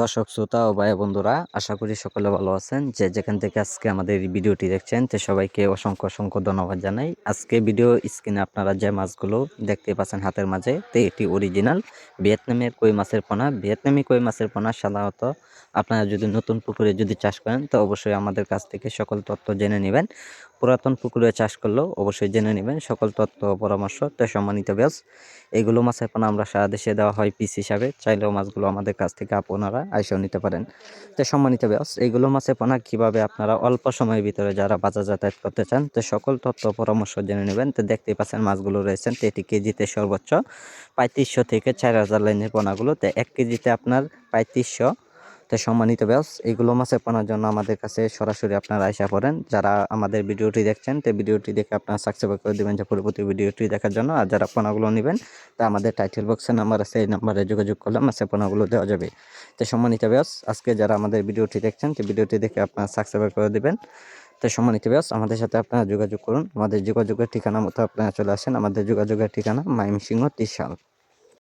দর্শক, শ্রোতা ও ভাই বন্ধুরা, আশা করি সকলে ভালো আছেন। যে যেখান থেকে আজকে আমাদের ভিডিওটি দেখছেন, তো সবাইকে অসংখ্য অসংখ্য ধন্যবাদ জানাই। আজকে ভিডিও স্ক্রিনে আপনারা যে মাছগুলো দেখতে পাচ্ছেন হাতের মাঝে, তো এটি অরিজিনাল ভিয়েতনামের কই মাছের পোনা। ভিয়েতনামি কই মাছের পোনা সাধারণত আপনারা যদি নতুন পুকুরে যদি চাষ করেন, তো অবশ্যই আমাদের কাছ থেকে সকল তথ্য জেনে নেবেন। পুরাতন পুকুরে চাষ করলেও অবশ্যই জেনে নেবেন। সকল তথ্য, পরামর্শ, তো সম্মানিত ব্যাস এগুলো মাছের পোনা আমরা সারা দেশে দেওয়া হয় পিস হিসাবে। চাইলেও মাছগুলো আমাদের কাছ থেকে আপনারা আইসেও নিতে পারেন। তো সম্মানিত ব্যাস এগুলো মাছের পোনা কীভাবে আপনারা অল্প সময়ের ভিতরে যারা বাজার যাতায়াত করতে চান, তো সকল ও পরামর্শ জেনে নেবেন। তো দেখতেই পাচ্ছেন মাছগুলো রয়েছেন তো এটি কেজিতে সর্বোচ্চ পঁয়ত্রিশশো থেকে চার হাজার লাইনের পোনাগুলো। তো এক কেজিতে আপনার পঁয়ত্রিশশো তো সম্মানিত ব্যাস এইগুলো মাছের পোনার জন্য আমাদের কাছে সরাসরি আপনারা আশা করেন যারা আমাদের ভিডিওটি দেখছেন, তো ভিডিওটি দেখে আপনারা সাবস্ক্রাইব করে দেবেন যে পরবর্তী ভিডিওটি দেখার জন্য। আর যারা পোনাগুলো নেবেন, তা আমাদের টাইটেল বক্সে নাম্বার আছে, এই নাম্বারে যোগাযোগ করলে মাছের পোনাগুলো দেওয়া যাবে। তো সম্মানিত ব্যাস আজকে যারা আমাদের ভিডিওটি দেখছেন, তো ভিডিওটি দেখে আপনারা সাবস্ক্রাইব করে দেবেন। তো সম্মানিত ব্যাস আমাদের সাথে আপনারা যোগাযোগ করুন। আমাদের যোগাযোগের ঠিকানা মতো আপনারা চলে আসেন। আমাদের যোগাযোগের ঠিকানা মাইমসিংহ ত্রিশাল।